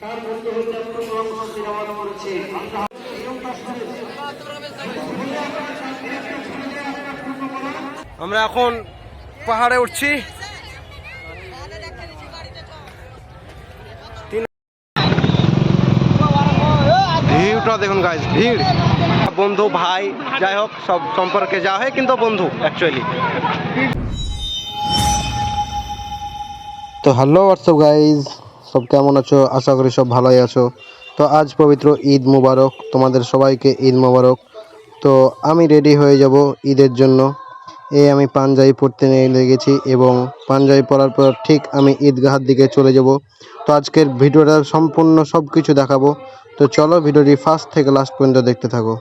তার মধ্যে হইতে করেছে। আমরা এখন পাহাড়ে উঠছি। ভিউটা দেখুন গাইজ ভিড়। বন্ধু ভাই যাই হোক সব সম্পর্কে যা হয় কিন্তু বন্ধু অ্যাকচুয়ালি তো হ্যালো হোয়াটসঅ্যাপ গাইজ সব কেমন আছো? আশা করি সব ভালোই আছো। তো আজ পবিত্র ঈদ মুবারক, তোমাদের সবাইকে ঈদ মুবারক। তো আমি রেডি হয়ে যাব ঈদের জন্য। এই আমি পাঞ্জাবি পরতে নিয়ে লেগেছি এবং পাঞ্জাবি পরার পর ঠিক আমি ঈদগাহার দিকে চলে যাব। তো আজকের ভিডিওটা সম্পূর্ণ সব কিছু দেখাবো। তো চলো ভিডিওটি ফার্স্ট থেকে লাস্ট পর্যন্ত দেখতে থাকো।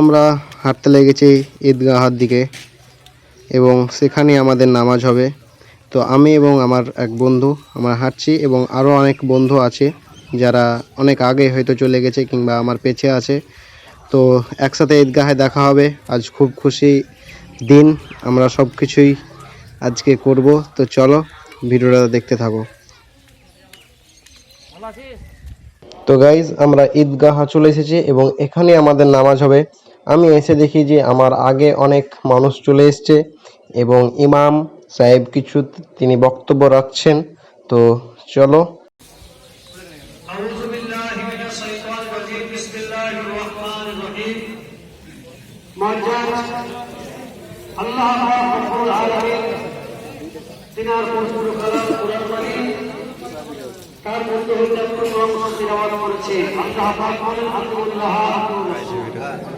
আমরা হাঁটতে লেগেছি ঈদগাহার দিকে এবং সেখানে আমাদের নামাজ হবে। তো আমি এবং আমার এক বন্ধু আমরা হাঁটছি এবং আরও অনেক বন্ধু আছে যারা অনেক আগে হয়তো চলে গেছে কিংবা আমার পেছে আছে। তো একসাথে ঈদগাহে দেখা হবে। আজ খুব খুশি দিন। আমরা সব কিছুই আজকে করব। তো চলো ভিডিওটা দেখতে থাকো। তো গাইজ আমরা ঈদগাহ চলে এসেছি এবং এখানে আমাদের নামাজ হবে। আমি এসে দেখি যে আমার আগে অনেক মানুষ চলে এসছে এবং ইমাম সাহেব কিছু তিনি বক্তব্য রাখছেন। তো চলো। তার মধ্যে আল্লাহ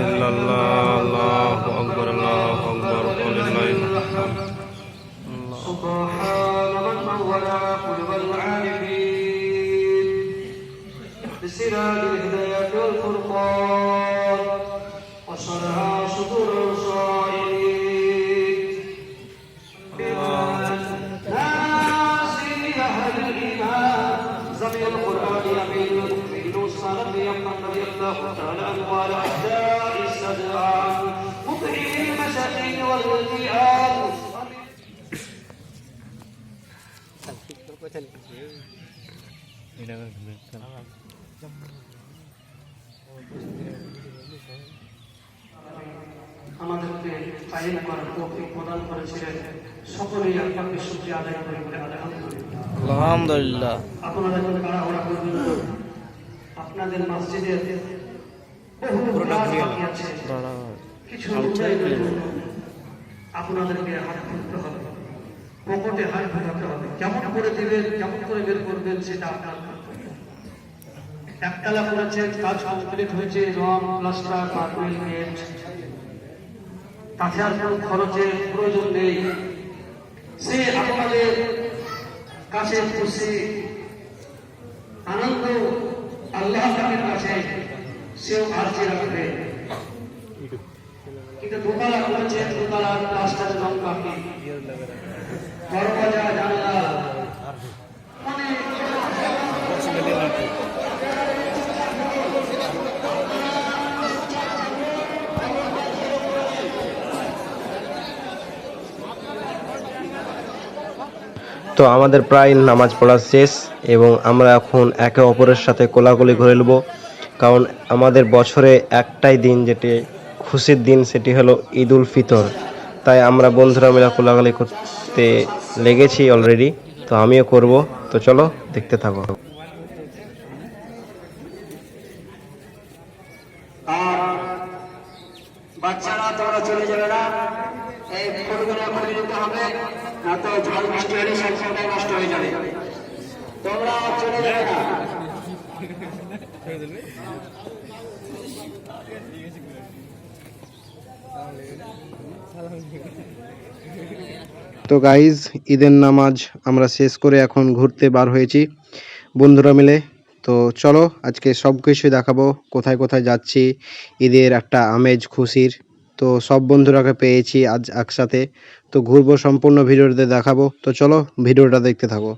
إلا الله الله أكبر الله أكبر قل illallah سبحان akbar Allahu akbar العارفين بسراج الهداية والفرقان وصلها صدور الصائمين ناصر أهل الإيمان زمي القرآن أمين المؤمنين الصالح يمنى الله تعالى عنه وعلى أعداء السجان مطعم المساكين والولدان আমাদেরকে কায়েম করার তৌফিক প্রদান করেছিলেন সকলেই আল্লাহকে শুকরিয়া আদায় করে বলে আলহামদুলিল্লাহ আলহামদুলিল্লাহ আপনারা যখন তাড়াহুড়া করবেন না, আপনাদের মসজিদে বহু আছে। কিছু আপনাদেরকে হাত ধরতে হবে। পকেটে হাত ঢোকাতে হবে। কেমন করে দিবেন কেমন করে বের করবেন সেটা আপনার। একতলা কাজ কমপ্লিট হয়েছে রং প্লাস্টার মার্বেল কোনো খরচের প্রয়োজন নেই। সে আপনাদের কাছে খুশি। আনন্দ আল্লাহ পাকের কাছে সেও আর্জি রাখবে কিন্তু দোতলা করেছে দোতলা প্লাস্টার রং বাকি দরওয়াজা জানলা তো আমাদের প্রায় নামাজ পড়া শেষ এবং আমরা এখন একে অপরের সাথে কোলাকুলি করে নেব। কারণ আমাদের বছরে একটাই দিন যেটি খুশির দিন, সেটি হলো ঈদ উল ফিতর। তাই আমরা বন্ধুরা মিলে কোলাকুলি করতে লেগেছি অলরেডি। তো আমিও করব। তো চলো দেখতে থাকো আর বাচ্চারা তোমরা চলে যাবে না এই ফুলগুলো খুলে নিতে হবে না তো জল বৃষ্টি হলে সব সময় নষ্ট হয়ে যাবে তোমরা তো গাইজ ঈদের নামাজ আমরা শেষ করে এখন ঘুরতে বার হয়েছি। বন্ধুরা মিলে, তো চলো আজকে সব কিছুই দেখাবো, কোথায় কোথায় যাচ্ছি, ঈদের একটা আমেজ, খুশির। তো সব বন্ধুরাকে পেয়েছি আজ একসাথে। তো ঘুরবো সম্পূর্ণ ভিডিওতে দেখাবো। তো চলো ভিডিওটা দেখতে থাকো।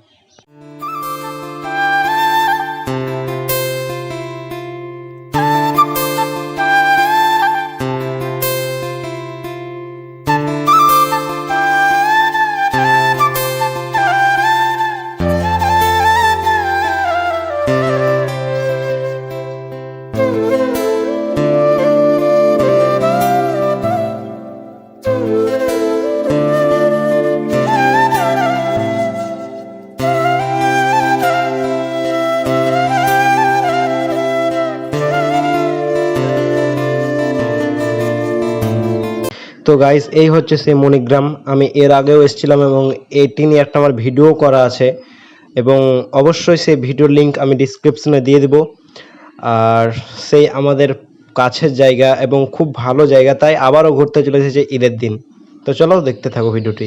তো গাইস এই হচ্ছে সেই মণিগ্রাম। আমি এর আগেও এসেছিলাম এবং এটি নিয়ে একটা আমার ভিডিও করা আছে। এবং অবশ্যই সেই ভিডিওর লিঙ্ক আমি ডিসক্রিপশনে দিয়ে দেব। আর সেই আমাদের কাছের জায়গা এবং খুব ভালো জায়গা, তাই আবারও ঘুরতে চলে এসেছে ঈদের দিন। তো চলো দেখতে থাকো ভিডিওটি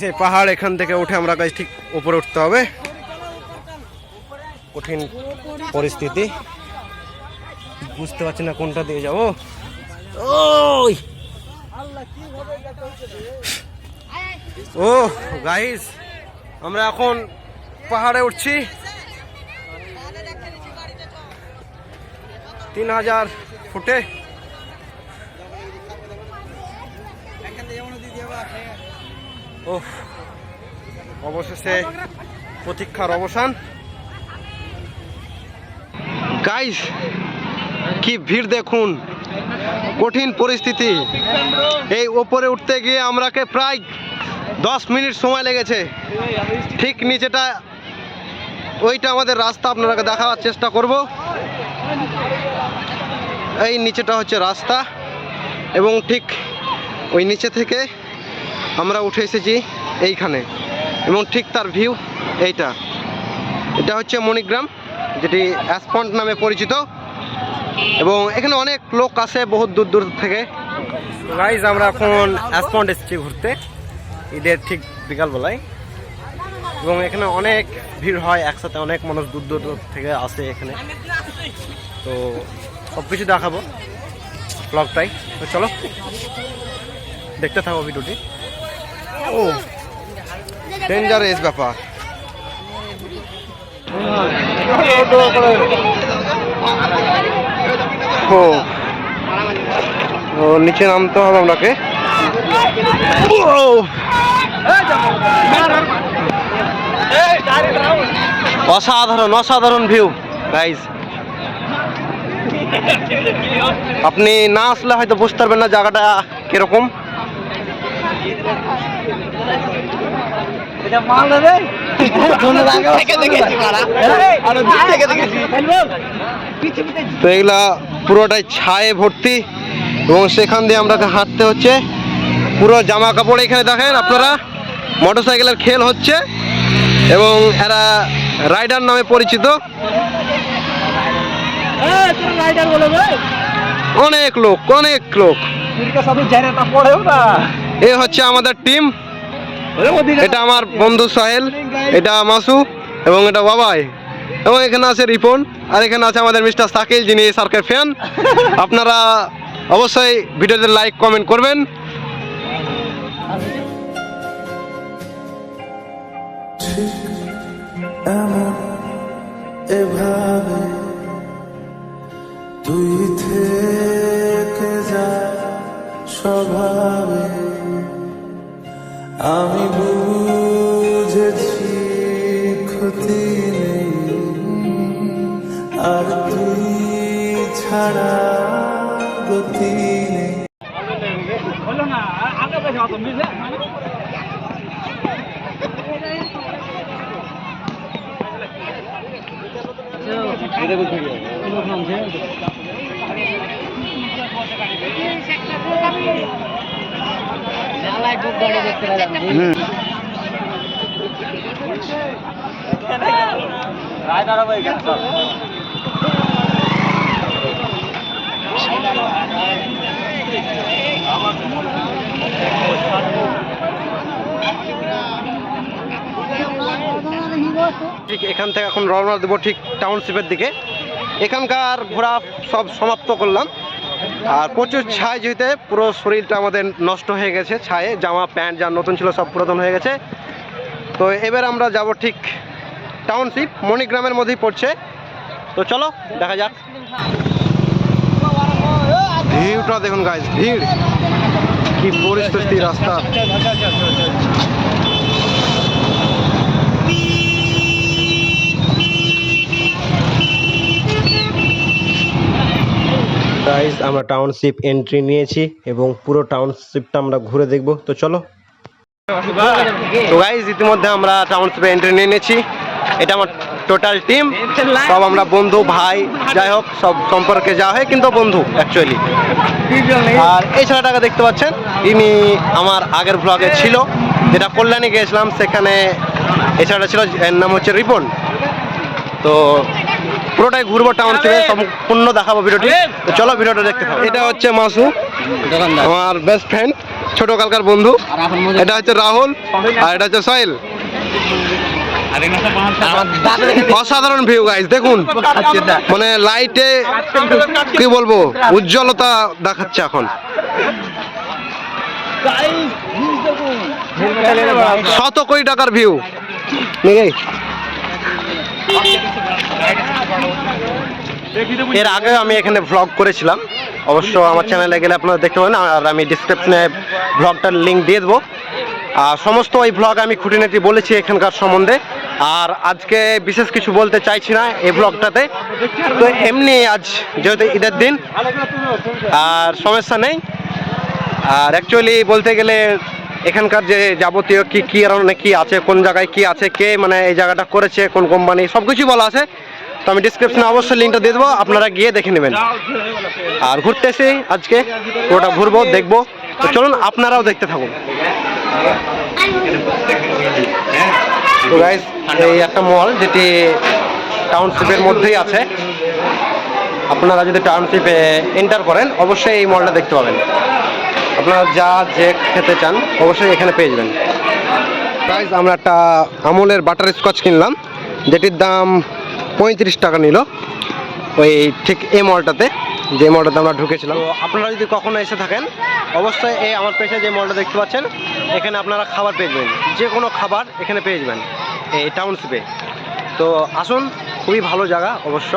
সেই পাহাড় এখান থেকে উঠে আমরা গাছ ঠিক উপরে উঠতে হবে। কঠিন পরিস্থিতি। বুঝতে পারছি না কোনটা দিয়ে যাব। ওই! ও গাইস আমরা এখন পাহাড়ে উঠছি। তিন হাজার ফুটে। অবশেষে প্রতীক্ষার অবসান। গাইস কি ভিড় দেখুন। কঠিন পরিস্থিতি। এই ওপরে উঠতে গিয়ে আমরাকে প্রায় দশ মিনিট সময় লেগেছে। ঠিক নিচেটা, ওইটা আমাদের রাস্তা আপনারা দেখাবার চেষ্টা করব। এই নিচেটা হচ্ছে রাস্তা এবং ঠিক ওই নিচে থেকে আমরা উঠে এসেছি এইখানে। এবং ঠিক তার ভিউ এইটা। এটা হচ্ছে মণিগ্রাম, যেটি অ্যাসপন্ট নামে পরিচিত। এবং এখানে অনেক লোক আসে বহুত দূর দূর থেকে। গাইজ আমরা এখন অ্যাসপন্ট এসেছি ঘুরতে। ঈদের ঠিক বিকালবেলায়। এবং এখানে অনেক ভিড় হয়, একসাথে অনেক মানুষ দূর দূর দূর থেকে আসে এখানে। তো সব কিছু দেখাবো ব্লগটাই তো চলো, দেখতে থাকো ভিডিওটি ও ডেঞ্জারাস ব্যাপার। ও ও, নিচে নামতে হবে আপনাকে! অসাধারণ অসাধারণ ভিউ গাইজ আপনি না আসলে হয়তো বুঝতে পারবেন না জায়গাটা কীরকম। তো এগুলা পুরোটাই ছায়ে ভর্তি এবং সেখান দিয়ে আমরা হাঁটতে হচ্ছে। পুরো জামা কাপড় এখানে দেখেন আপনারা। মোটর সাইকেলের খেল হচ্ছে এবং এরা রাইডার নামে পরিচিত। অনেক লোক অনেক লোক। এ হচ্ছে আমাদের টিম। এটা আমার বন্ধু সাহেল এটা মাসু এবং এটা বাবাই। এবং এখানে আছে রিপন আর এখানে আছে আমাদের মিস্টার সাকিল যিনি সার্কের ফ্যান আপনারা অবশ্যই ভিডিওতে লাইক কমেন্ট করবেন। এমন এভাবে তুই থেকে যা স্বভাবে আমি বুঝেছি ক্ষতি নেই। আর তুই ছাড়া গতি নেই। ঠিক এখান থেকে এখন রওনা দেবো ঠিক টাউনশিপের দিকে। এখানকার ঘোরা সব সমাপ্ত করলাম। আর প্রচুর ছায় যেতে পুরো শরীরটা আমাদের নষ্ট হয়ে গেছে ছায়ে জামা, প্যান্ট যা নতুন ছিল সব পুরাতন হয়ে গেছে। তো এবার আমরা যাব ঠিক টাউনশিপ, মণিগ্রামের মধ্যেই পড়ছে। তো চলো, দেখা যাক। ভিউটা দেখুন গাইজ ভিড়। কি পরিস্থিতি, রাস্তা। আমরা টাউনশিপ এন্ট্রি নিয়েছি এবং পুরো টাউনশিপটা আমরা ঘুরে দেখব। তো চলো। তো গাইজ ইতিমধ্যে আমরা টাউনশিপে এন্ট্রি নিয়ে নিয়েছি। এটা আমার টোটাল টিম সব আমরা বন্ধু, ভাই, যাই হোক, সব সম্পর্কে যা হয়, কিন্তু বন্ধু অ্যাকচুয়ালি আর এই ছেলেটাকে দেখতে পাচ্ছেন? ইনি আমার আগের ব্লগে ছিল। যেটা কল্যাণী গিয়েছিলাম, সেখানে ছেলেটা ছিল, এর নাম হচ্ছে রিপন। তো পুরোটাই ঘুরবো টাউন থেকে সম্পূর্ণ দেখাবো ভিডিওটি তো চলো ভিডিওটা দেখতে থাকো। এটা হচ্ছে মাসু আমার বেস্ট ফ্রেন্ড ছোট কালকার বন্ধু। এটা হচ্ছে রাহুল আর এটা হচ্ছে সোহেল। অসাধারণ ভিউ গাইস দেখুন। মানে লাইটে কি বলব উজ্জ্বলতা দেখাচ্ছে এখন। শত কোটি টাকার ভিউ নাকি? এর আগে আমি এখানে ভ্লগ করেছিলাম। অবশ্য আমার চ্যানেলে গেলে আপনারা দেখতে পাবেন, আর আমি ডিসক্রিপশনে ভ্লগটার লিঙ্ক দিয়ে দেবো। আর সমস্ত ওই ভ্লগ আমি খুঁটিনাটি বলেছি এখানকার সম্বন্ধে। আর আজকে বিশেষ কিছু বলতে চাইছি না এই ভ্লগটাতে তো এমনি আজ যেহেতু ঈদের দিন, আর সমস্যা নেই। আর অ্যাকচুয়ালি বলতে গেলে এখানকার যে যাবতীয় কি কি কারণে কি আছে, কোন জায়গায় কি আছে, কে মানে এই জায়গাটা করেছে, কোন কোম্পানি সব কিছুই বলা আছে। তো আমি ডিসক্রিপশনে অবশ্যই লিঙ্কটা দিয়ে দেবো, আপনারা গিয়ে দেখে নেবেন। আর ঘুরতে এসে আজকে, পুরোটা ঘুরবো, দেখব। তো চলুন, আপনারাও দেখতে থাকুন। এই একটা মল যেটি টাউনশিপের মধ্যেই আছে। আপনারা যদি টাউনশিপে এন্টার করেন, অবশ্যই এই মলটা দেখতে পাবেন। আপনারা যা যে খেতে চান, অবশ্যই এখানে পেয়ে যাবেন। প্রাইস আমরা একটা আমুলের বাটার স্কচ কিনলাম, যেটির দাম পঁয়ত্রিশ টাকা নিল। ওই ঠিক এই মলটাতে, যে মলটাতে আমরা ঢুকেছিলাম। আপনারা যদি কখনো এসে থাকেন, অবশ্যই এই আমার পেছনে যে মলটা দেখতে পাচ্ছেন, এখানে আপনারা খাবার পেয়ে যাবেন। যে কোনো খাবার এখানে পেয়ে যাবেন, এই টাউনশিপে তো আসুন, খুবই ভালো জায়গা, অবশ্য।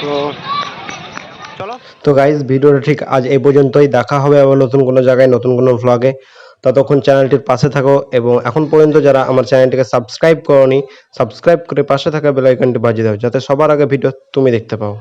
তো তো গাইজ ভিডিওটা ঠিক আজ এই পর্যন্তই। দেখা হবে আবার নতুন কোনো জায়গায়, নতুন কোনো ভ্লগে ততক্ষণ চ্যানেলটির পাশে থাকো এবং এখন পর্যন্ত যারা আমার চ্যানেলটিকে সাবস্ক্রাইব করনি সাবস্ক্রাইব করে পাশে থাকা বেলাইকনটি বাজিয়ে দাও, যাতে সবার আগে ভিডিও তুমি দেখতে পাও।